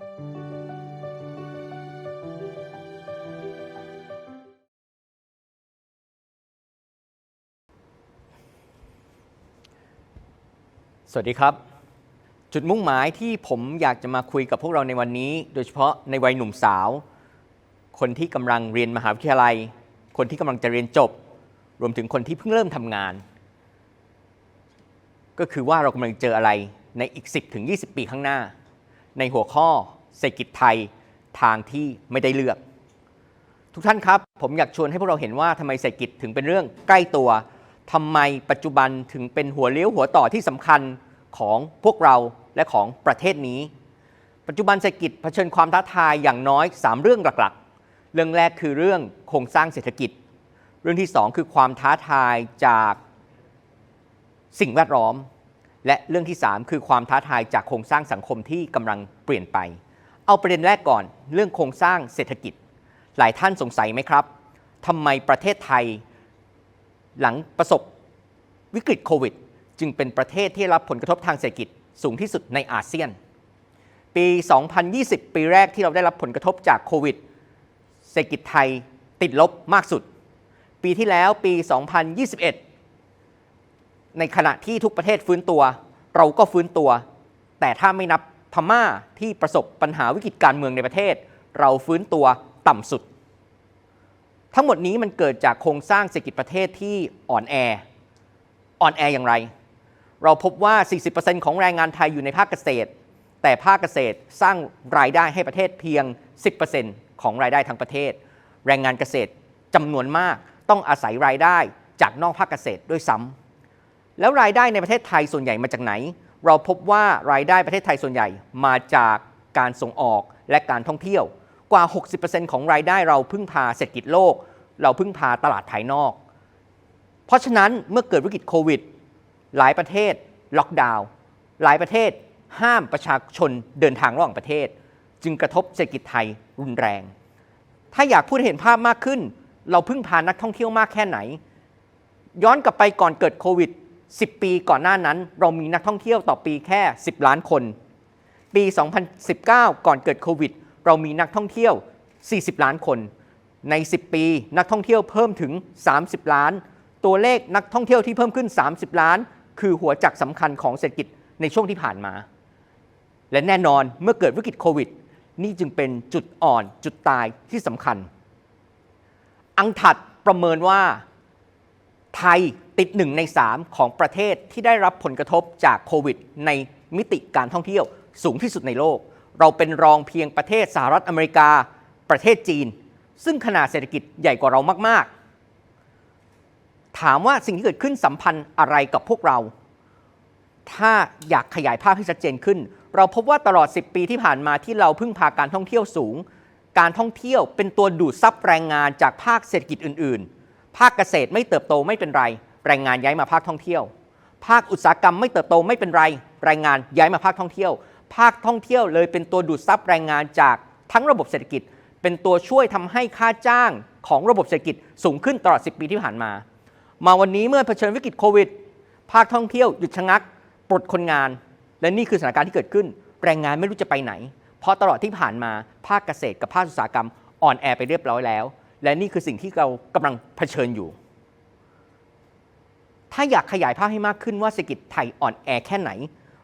สวัสดีครับ จุดมุ่งหมายที่ผมอยากจะมาคุยกับพวกเราในวันนี้ โดยเฉพาะในวัยหนุ่มสาว คนที่กำลังเรียนมหาวิทยาลัย คนที่กำลังจะเรียนจบ รวมถึงคนที่เพิ่งเริ่มทำงาน ก็คือว่าเรากำลังเจออะไรในอีก 10ถึง20 ปีข้างหน้า ในหัวข้อเศรษฐกิจไทยทางที่ไม่ได้เลือก ทุกท่านครับ ผมอยากชวนให้พวกเราเห็นว่าทำไมเศรษฐกิจถึงเป็นเรื่องใกล้ตัวทำไมปัจจุบันถึงเป็นหัวเลี้ยวหัวต่อที่สำคัญของพวกเราและของประเทศนี้ ปัจจุบันเศรษฐกิจเผชิญความท้าทายอย่างน้อย 3 เรื่องหลักๆ เรื่องแรกคือเรื่องโครงสร้างเศรษฐกิจ เรื่องที่ 2 คือความท้าทายจากสิ่งแวดล้อม และเรื่องที่ 3 คือความท้าทายจากโครงสร้างสังคมที่กำลังเปลี่ยนไป เอาประเด็นแรกก่อนเรื่องโครงสร้างเศรษฐกิจ หลายท่านสงสัยไหมครับทำไมประเทศไทย หลังประสบวิกฤตโควิด จึงเป็นประเทศที่รับผลกระทบทางเศรษฐกิจสูงที่สุดในอาเซียน ปี 2020 ปีแรกที่เราได้รับผลกระทบจากโควิด เศรษฐกิจไทยติดลบมากสุด ปีที่แล้วปี 2021 ในขณะที่ทุกประเทศฟื้นตัว เราก็ฟื้นตัว แต่ถ้าไม่นับพม่าที่ประสบปัญหาวิกฤตการเมืองในประเทศ เราฟื้นตัวต่ำสุด ทั้งหมดนี้มันเกิดจากโครงสร้างเศรษฐกิจประเทศที่อ่อนแอ อ่อนแออย่างไร เราพบว่า 40%ของแรงงานไทยอยู่ในภาคเกษตร แต่ภาคเกษตรสร้างรายได้ให้ประเทศเพียง 10%ของรายได้ทั้งประเทศ แรงงานเกษตรจำนวนมากต้องอาศัยรายได้จากนอกภาคเกษตรด้วยซ้ำ แล้วรายได้ในประเทศไทยส่วนใหญ่มาจากไหน เราพบว่ารายได้ประเทศไทยส่วนใหญ่มาจากการส่งออกและการท่องเที่ยว กว่า 60%ของรายได้เราพึ่งพาเศรษฐกิจโลก เราพึ่งพาตลาดภายนอก เพราะฉะนั้นเมื่อเกิดวิกฤตโควิด หลายประเทศล็อกดาวน์หลายประเทศห้ามประชาชนเดินทางระหว่างประเทศ จึงกระทบเศรษฐกิจไทยรุนแรง ถ้าอยากพูดเห็นภาพมากขึ้น เราพึ่งพานักท่องเที่ยวมากแค่ไหน ย้อนกลับไปก่อนเกิดโควิด 10 ปีก่อนหน้านั้น เรามีนักท่องเที่ยวต่อปีแค่ 10 ล้านคน ปี 2019 ก่อนเกิดโควิด เรามีนักท่องเที่ยว 40 ล้านคน ใน 10 ปีนักท่องเที่ยวเพิ่มถึง 30 ล้าน ตัวเลขนักท่องเที่ยวที่เพิ่มขึ้น 30 ล้าน คือหัวจักสำคัญของเศรษฐกิจในช่วงที่ผ่านมา และแน่นอนเมื่อเกิดวิกฤตโควิด นี่จึงเป็นจุดอ่อนจุดตายที่สำคัญ อังถัดประเมินว่าไทย ติดหนึ่งใน 3 ของประเทศที่ได้รับผลกระทบจากโควิด ในมิติการท่องเที่ยวสูงที่สุดในโลก เราเป็นรองเพียงประเทศสหรัฐอเมริกา ประเทศจีน ซึ่งขนาดเศรษฐกิจใหญ่กว่าเรามาก ๆ ถามว่าสิ่งที่เกิดขึ้นสัมพันธ์อะไรกับพวกเรา ถ้าอยากขยายภาพให้ชัดเจนขึ้น เราพบว่าตลอด 10 ปีที่ผ่านมาที่เราพึ่งพาการท่องเที่ยวสูง การท่องเที่ยวเป็นตัวดูดซับแรงงานจากภาคเศรษฐกิจอื่น ๆ ภาคเกษตรไม่เติบโตไม่เป็นไร แรงงานย้ายมาภาคท่องเที่ยว ภาคอุตสาหกรรมไม่เติบโตไม่เป็นไร แรงงานย้ายมาภาคท่องเที่ยว ภาคท่องเที่ยวเลยเป็นตัวดูดซับแรงงานจากทั้งระบบเศรษฐกิจ เป็นตัวช่วยทำให้ค่าจ้างของระบบเศรษฐกิจสูงขึ้นตลอด 10 ปีที่ผ่านมา มาวันนี้เมื่อเผชิญวิกฤตโควิด ภาคท่องเที่ยวหยุดชะงัก ปลดคนงาน และนี่คือสถานการณ์ที่เกิดขึ้น แรงงานไม่รู้จะไปไหน เพราะตลอดที่ผ่านมาภาคเกษตรกับภาคอุตสาหกรรมอ่อนแอไปเรียบร้อยแล้ว และนี่คือสิ่งที่เรากำลังเผชิญอยู่ ถ้าอยากขยายภาพให้มากขึ้นว่าเศรษฐกิจไทยอ่อนแอแค่ไหน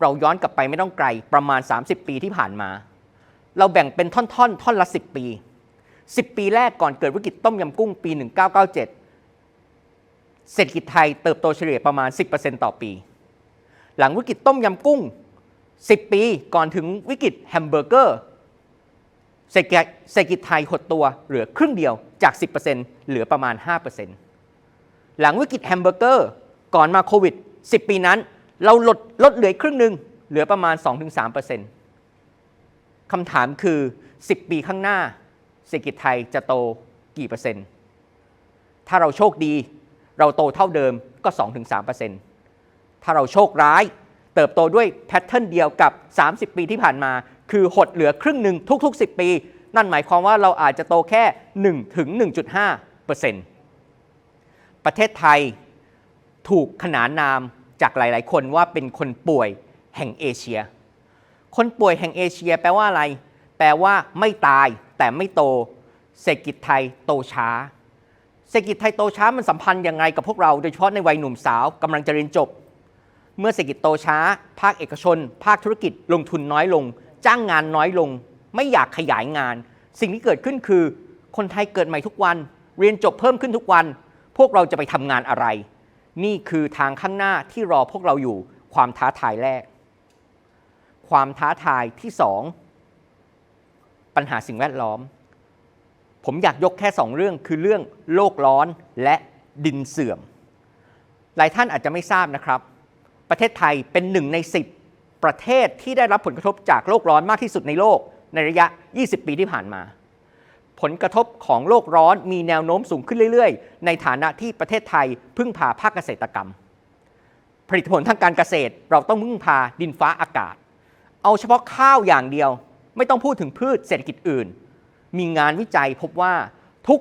เราย้อนกลับไปไม่ต้องไกลประมาณ 30 ปีที่ผ่านมา เราแบ่งเป็นท่อนๆ ท่อนละ 10 ปี 10 ปีแรกก่อนเกิดวิกฤตต้มยำกุ้งปี 1997 เศรษฐกิจไทยเติบโตเฉลี่ยประมาณ 10%ต่อปี หลังวิกฤตต้มยำกุ้ง 10 ปีก่อนถึงวิกฤตแฮมเบอร์เกอร์เศรษฐกิจเศรษฐกิจไทยหดตัวเหลือครึ่งเดียวจาก 10%เหลือประมาณ 5%หลังวิกฤตแฮมเบอร์เกอร์ ก่อนมาโควิด 10 ปีนั้น เราลดลดเหลือครึ่งหนึ่งเหลือประมาณ 2-3%คำถามคือ 10 ปีข้างหน้าเศรษฐกิจไทยจะโตกี่เปอร์เซ็นต์ ถ้าเราโชคดี เราโตเท่าเดิมก็ 2-3%ถ้าเราโชคร้าย เติบโตด้วยแพทเทิร์นเดียวกับ 30 ปีที่ผ่านมา คือหดเหลือครึ่งหนึ่งทุก ๆ 10 ปี นั่นหมายความว่าเราอาจจะโตแค่1ถึง1.5%ประเทศไทย ถูกขนานนามจากหลาย ๆ คนว่าเป็นคนป่วยแห่งเอเชีย คนป่วยแห่งเอเชีย แปลว่าอะไร แปลว่าไม่ตายแต่ไม่โต เศรษฐกิจไทยโตช้า เศรษฐกิจไทยโตช้ามันสัมพันธ์ยังไงกับพวกเราโดยเฉพาะในวัยหนุ่มสาวกำลังจะเรียนจบ เมื่อเศรษฐกิจโตช้า ภาคเอกชน ภาคธุรกิจลงทุนน้อยลง จ้างงานน้อยลง ไม่อยากขยายงาน สิ่งที่เกิดขึ้นคือ คนไทยเกิดใหม่ทุกวัน เรียนจบเพิ่มขึ้นทุกวัน พวกเราจะไปทำงานอะไร นี่คือทางข้างหน้าที่รอพวกเราอยู่ความท้าทายแรก ความท้าทายที่สองปัญหาสิ่งแวดล้อม ผมอยากยกแค่สองเรื่องคือเรื่องโลกร้อนและดินเสื่อม หลายท่านอาจจะไม่ทราบนะครับ ประเทศไทยเป็นหนึ่งใน 10 ประเทศที่ได้รับผลกระทบจากโลกร้อนมากที่สุดในโลกในระยะ 20 ปีที่ผ่านมา ผลกระทบของโลกร้อนมีแนวโน้มสูงขึ้นเรื่อย ๆ ในฐานะที่ประเทศไทยพึ่งพาภาคเกษตรกรรม ผลิตผลทางการเกษตรเราต้องพึ่งพาดินฟ้าอากาศ เอาเฉพาะข้าวอย่างเดียว ไม่ต้องพูดถึงพืชเศรษฐกิจอื่น มีงานวิจัยพบว่าทุก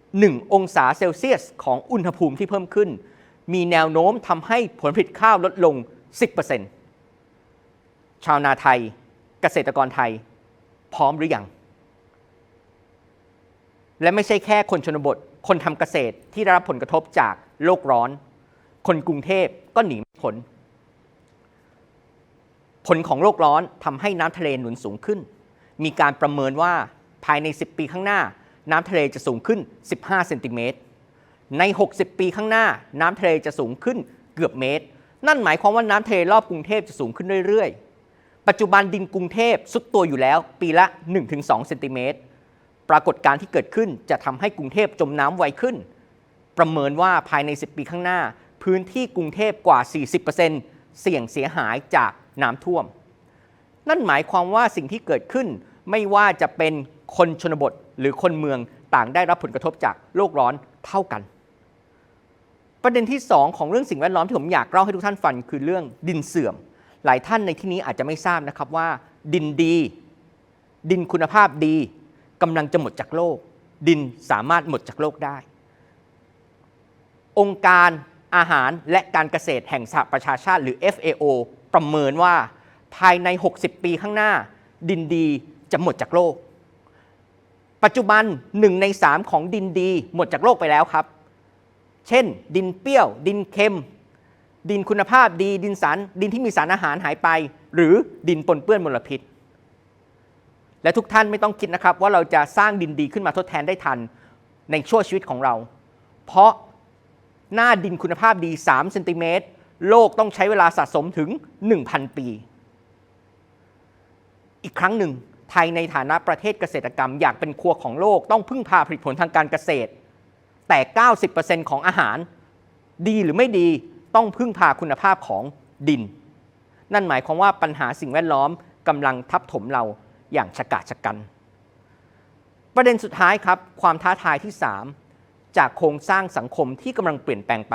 1 องศาเซลเซียส ของอุณหภูมิที่เพิ่มขึ้น มีแนวโน้มทำให้ผลผลิตข้าวลดลง 10%ชาวนาไทย เกษตรกรไทย พร้อมหรือยัง และไม่ใช่แค่คนชนบท คนทำเกษตรที่ได้รับผลกระทบจากโลกร้อน คนกรุงเทพก็หนีไม่พ้นผลของโลกร้อนทำให้น้ำทะเลหนุนสูงขึ้น มีการประเมินว่าภายใน 10 ปีข้างหน้า น้ำทะเลจะสูงขึ้น 15 เซนติเมตร ใน 60 ปีข้างหน้า น้ำทะเลจะสูงขึ้นเกือบเมตร นั่นหมายความว่าน้ำทะเลรอบกรุงเทพจะสูงขึ้นเรื่อยๆ ปัจจุบันดินกรุงเทพสุดตัวอยู่แล้ว ปีละ 1-2 เซนติเมตร ปรากฏการณ์ที่เกิดขึ้นจะทำให้กรุงเทพจมน้ำไวขึ้น ประเมินว่าภายใน 10 ปีข้างหน้า พื้นที่กรุงเทพกว่า 40%เสี่ยงเสียหายจากน้ำท่วม นั่นหมายความว่าสิ่งที่เกิดขึ้นไม่ว่าจะเป็นคนชนบทหรือคนเมืองต่างได้รับผลกระทบจากโลกร้อนเท่ากัน ประเด็นที่ 2 ของเรื่องสิ่งแวดล้อมที่ผมอยากเล่าให้ทุกท่านฟังคือเรื่องดินเสื่อม หลายท่านในที่นี้อาจจะไม่ทราบนะครับว่า ดินดี ดินคุณภาพดี กำลังจะหมดจากโลก ดินสามารถหมดจากโลกได้ องค์การอาหารและการเกษตรแห่งสหประชาชาติหรือ FAO ประเมินว่าภายใน 60 ปีข้างหน้า ดินดีจะหมดจากโลก ปัจจุบัน1ใน3ของดินดีหมดจากโลกไปแล้วครับ เช่น ดินเปรี้ยว ดินเค็ม ดินคุณภาพดี ดินสาร ดินที่มีสารอาหารหายไป หรือดินปนเปื้อนมลพิษ และทุกท่านไม่ต้องคิดนะครับว่าเราจะสร้างดินดีขึ้นมาทดแทนได้ทันในช่วงชีวิตของเรา เพราะหน้าดินคุณภาพดี 3 เซนติเมตร โลกต้องใช้เวลาสะสมถึง 1,000 ปี อีกครั้งหนึ่ง ไทยในฐานะประเทศเกษตรกรรมอยากเป็นครัวของโลกต้องพึ่งพาผลิตผลทางการเกษตร แต่ 90%ของอาหารดีหรือไม่ดีต้องพึ่งพาคุณภาพของดิน นั่นหมายความว่าปัญหาสิ่งแวดล้อมกำลังทับถมเรา อย่างฉกาจกัน ประเด็นสุดท้ายครับ ความท้าทายที่ 3 จากโครงสร้างสังคมที่กำลังเปลี่ยนแปลงไป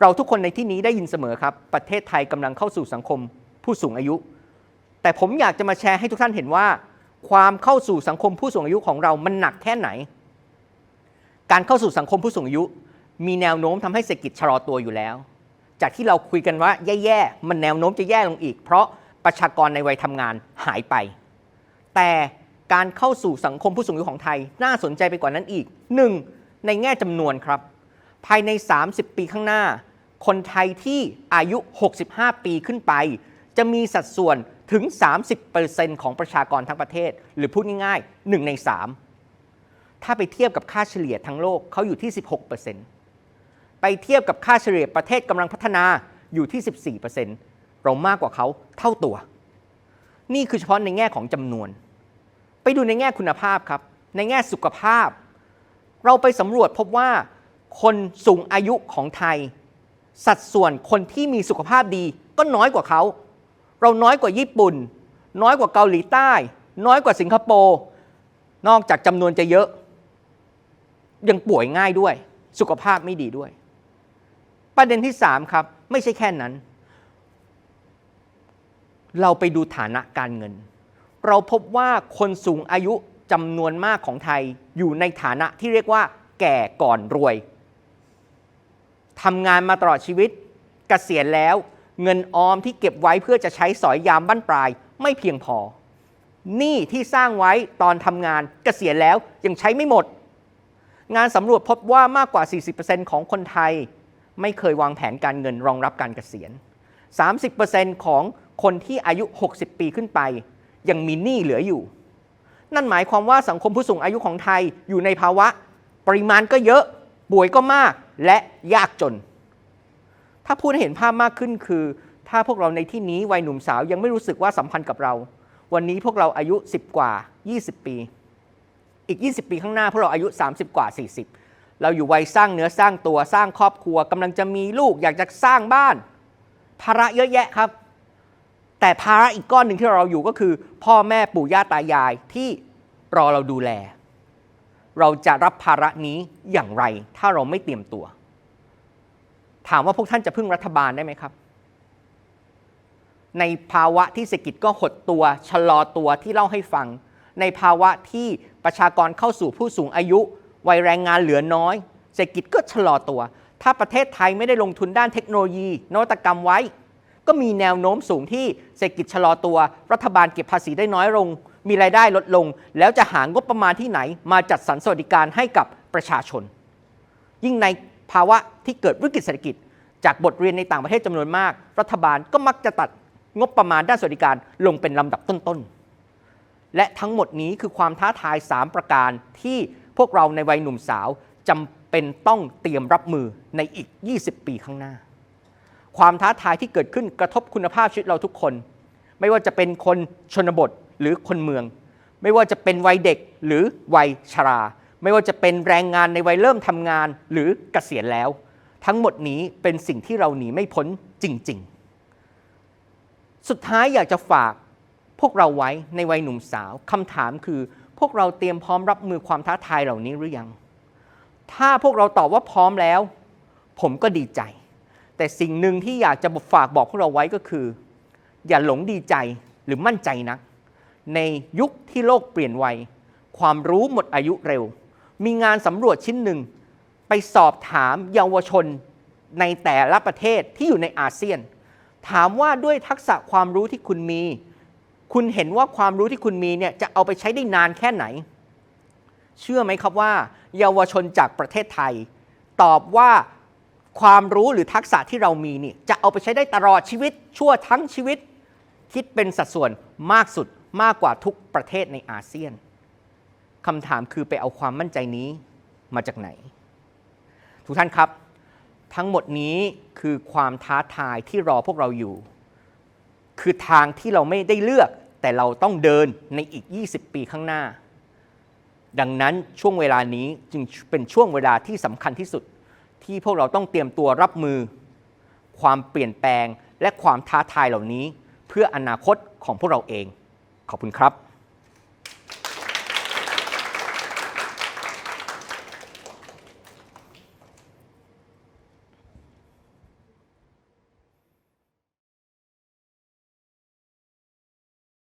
เราทุกคนในที่นี้ได้ยินเสมอครับ ประเทศไทยกำลังเข้าสู่สังคมผู้สูงอายุ แต่ผมอยากจะมาแชร์ให้ทุกท่านเห็นว่า ความเข้าสู่สังคมผู้สูงอายุของเรามันหนักแค่ไหน การเข้าสู่สังคมผู้สูงอายุ มีแนวโน้มทำให้เศรษฐกิจชะลอตัวอยู่แล้ว จากที่เราคุยกันว่าแย่ๆมันแนวโน้มจะแย่ลงอีก เพราะประชากรในวัยทำงานหายไป แต่การเข้าสู่สังคมผู้สูงอายุของไทย น่าสนใจไปกว่านั้นอีก 1. ในแง่จำนวนครับ ภายใน 30 ปีข้างหน้า คนไทยที่อายุ 65 ปีขึ้นไป จะมีสัดส่วนถึง 30%ของประชากรทั้งประเทศ หรือพูดง่ายๆ 1 ใน 3 ถ้าไปเทียบกับค่าเฉลี่ยทั้งโลกเขาอยู่ที่ 16%ไปเทียบกับค่าเฉลี่ยประเทศกำลังพัฒนาอยู่ที่ 14%เรามากกว่าเขาเท่าตัว นี่คือเฉพาะในแง่ของจำนวน ดูในแง่คุณภาพครับ ในแง่สุขภาพ เราไปสำรวจพบว่า คนสูงอายุของไทย สัดส่วนคนที่มีสุขภาพดีก็น้อยกว่าเขา เราน้อยกว่าญี่ปุ่น น้อยกว่าเกาหลีใต้ น้อยกว่าสิงคโปร์นอกจากจำนวนจะเยอะ ยังป่วยง่ายด้วย สุขภาพไม่ดีด้วย ประเด็นที่ 3 ครับ ไม่ใช่แค่นั้น เราไปดูฐานะการเงิน เราพบว่าคนสูงอายุจำนวนมากของไทยอยู่ในฐานะที่เรียกว่า แก่ก่อนรวยทำงานมาตลอดชีวิตกเกษียณแล้ว เงินออมที่เก็บไว้เพื่อจะใช้สอยยามบั้นปลายไม่เพียงพอหนี้ที่สร้างไว้ตอนทำงานเกษียณแล้วยังใช้ไม่หมด งานสำรวจพบว่ามากกว่า 40%ของคนไทย ไม่เคยวางแผนการเงินรองรับการเกษียณ 30%ของคนที่อายุ 60 ปีขึ้นไป ยังมีหนี้เหลืออยู่ นั่นหมายความว่าสังคมผู้สูงอายุของไทยอยู่ในภาวะ ปริมาณก็เยอะป่วยก็มากและยากจน ถ้าพูดให้เห็นภาพมากขึ้นคือ ถ้าพวกเราในที่นี้วัยหนุ่มสาวยังไม่รู้สึกว่าสัมพันธ์กับเรา วันนี้พวกเราอายุ 10 กว่า 20 ปี อีก 20 ปีข้างหน้าพวกเราอายุ 30 กว่า 40 เราอยู่วัยสร้างเนื้อสร้างตัวสร้างครอบครัวกำลังจะมีลูกอยากจะสร้างบ้านภาระเยอะแยะครับ แต่ภาระอีกก้อนหนึ่งที่เราอยู่ก็คือ พ่อแม่ปู่ย่าตายายที่รอเราดูแล เราจะรับภาระนี้อย่างไร ถ้าเราไม่เตรียมตัว ถามว่าพวกท่านจะพึ่งรัฐบาลได้ไหมครับ ในภาวะที่เศรษฐกิจก็หดตัวชะลอตัวที่เล่าให้ฟัง ในภาวะที่ประชากรเข้าสู่ผู้สูงอายุวัยแรงงานเหลือน้อย เศรษฐกิจก็ชะลอตัว ถ้าประเทศไทยไม่ได้ลงทุนด้านเทคโนโลยี นวัตกรรมไว้ ก็มีแนวโน้มสูงที่เศรษฐกิจชะลอตัว รัฐบาลเก็บภาษีได้น้อยลง มีรายได้ลดลง แล้วจะหางบประมาณที่ไหน มาจัดสรรสวัสดิการให้กับประชาชน ยิ่งในภาวะที่เกิดวิกฤตเศรษฐกิจ จากบทเรียนในต่างประเทศจำนวนมาก รัฐบาลก็มักจะตัดงบประมาณด้านสวัสดิการลงเป็นลำดับต้นๆ และทั้งหมดนี้คือความท้าทาย 3 ประการที่พวกเราในวัยหนุ่มสาวจำเป็นต้องเตรียมรับมือในอีก 20 ปีข้างหน้า ความท้าทายที่เกิดขึ้นกระทบคุณภาพชีวิตเราทุกคน ไม่ว่าจะเป็นคนชนบทหรือคนเมือง ไม่ว่าจะเป็นวัยเด็กหรือวัยชรา ไม่ว่าจะเป็นแรงงานในวัยเริ่มทำงานหรือเกษียณแล้ว ทั้งหมดนี้เป็นสิ่งที่เราหนีไม่พ้นจริง ๆ สุดท้ายอยากจะฝากพวกเราไว้ในวัยหนุ่มสาวคำถามคือพวกเราเตรียมพร้อมรับมือความท้าทายเหล่านี้หรือยัง ถ้าพวกเราตอบว่าพร้อมแล้ว ผมก็ดีใจ แต่สิ่งหนึ่งที่อยากจะฝากบอกพวกเราไว้ก็คือ อย่าหลงดีใจหรือมั่นใจนัก ในยุคที่โลกเปลี่ยนไวความรู้หมดอายุเร็ว มีงานสำรวจชิ้นหนึ่ง ไปสอบถามเยาวชนในแต่ละประเทศที่อยู่ในอาเซียน ถามว่าด้วยทักษะความรู้ที่คุณมี คุณเห็นว่าความรู้ที่คุณมีเนี่ยจะเอาไปใช้ได้นานแค่ไหน เชื่อไหมครับว่า เยาวชนจากประเทศไทย ตอบว่า ความรู้หรือทักษะที่เรามีนี่จะเอาไปใช้ได้ตลอดชีวิต ชั่วทั้งชีวิต คิดเป็นสัดส่วนมากสุดมากกว่าทุกประเทศในอาเซียนคำถามคือไปเอาความมั่นใจนี้มาจากไหน ทุกท่านครับ ทั้งหมดนี้คือความท้าทายที่รอพวกเราอยู่ คือทางที่เราไม่ได้เลือก แต่เราต้องเดินในอีก 20 ปีข้างหน้า ดังนั้นช่วงเวลานี้จึงเป็นช่วงเวลาที่สำคัญที่สุด ที่พวกเราต้องเตรียมตัวรับมือ ความเปลี่ยนแปลงและความท้าทายเหล่านี้ เพื่ออนาคตของพวกเราเอง ขอบคุณครับ